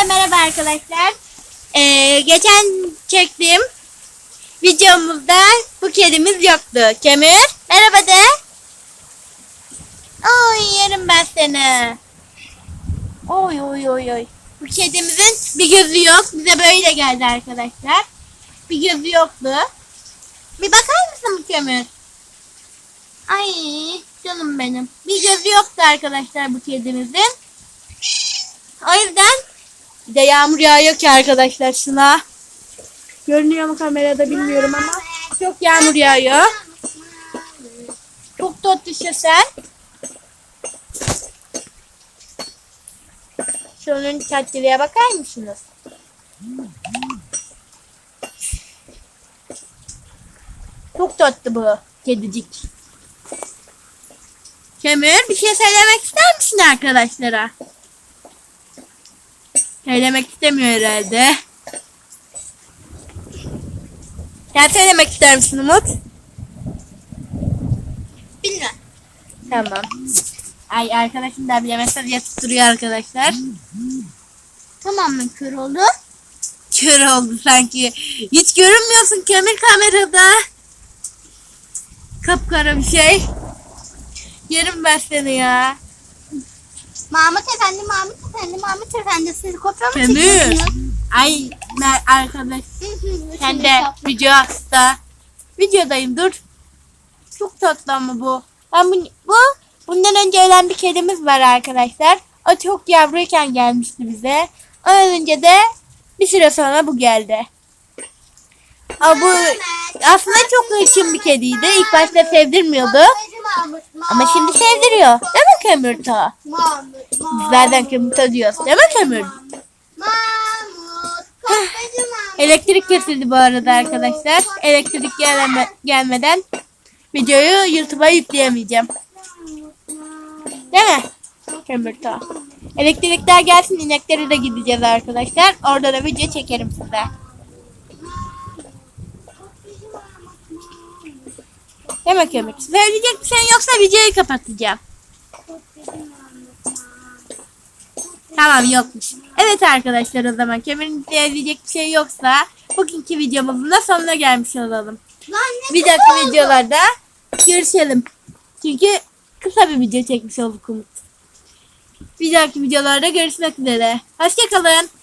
Hepinize merhaba arkadaşlar. Ee, geçen çektiğim videomuzda bu kedimiz yoktu. Kemir, merhaba de. Oy yerim ben seni. Oy oy oy oy. Bu kedimizin bir gözü yok. Bize böyle geldi arkadaşlar. Bir gözü yoktu. Bir bakar mısın bu Kemir? Ay canım benim. Bir gözü yoktu arkadaşlar bu kedimizin. O yüzden bir de yağmur yağıyor ki arkadaşlar şuna. Görünüyor mu kamerada bilmiyorum ama çok yağmur yağıyor. Çok tatlı işte sen. Şunun tatlılığa bakar mısınız? Çok tatlı bu kedicik. Kemir bir şey söylemek ister misin arkadaşlara? Söylemek istemiyor herhalde. Sen söylemek ister misin Umut? Bilmem. Tamam. Ay arkadaşım da bile mesaj yatıp duruyor arkadaşlar. Tamam mı kör oldu? Kör oldu sanki. Hiç görünmüyorsun Kömür kamerada. Kapkara bir şey. Yerim ben seni ya. Mahmut Efendi, Mahmut Efendi, Mahmut Efendi siz kopya mı Kömür. çekiyorsunuz? Ay mer- arkadaş sen de video hasta. Videodayım dur. Çok tatlı ama bu. Ben bu, bu bundan önce ölen bir kedimiz var arkadaşlar. O çok yavruyken gelmişti bize. Ondan önce de bir süre sonra bu geldi. Ama bu aslında çok hırçın bir kediydi. İlk başta sevdirmiyordu. Ama şimdi sevdiriyor. Değil mi Kömürta? Mahmut, Biz Mahmut, zaten Kömürta diyoruz. Değil mi Kömür? Elektrik kesildi bu arada arkadaşlar. Elektrik gelme, gelmeden videoyu YouTube'a yükleyemeyeceğim. Değil mi? Kömürta. Elektrikler gelsin inekleri de gideceğiz arkadaşlar. Orada da video çekerim size. Değil mi Kömür? Söyleyecek bir şey yoksa videoyu kapatacağım. Tamam yokmuş. Evet arkadaşlar o zaman Kömür'ün söyleyecek bir şey yoksa bugünkü videomuzun da sonuna gelmiş olalım. Lan Bir dahaki videolarda görüşelim. Çünkü kısa bir video çekmiş olduk Umut. Bir dahaki videolarda görüşmek üzere. Hoşçakalın.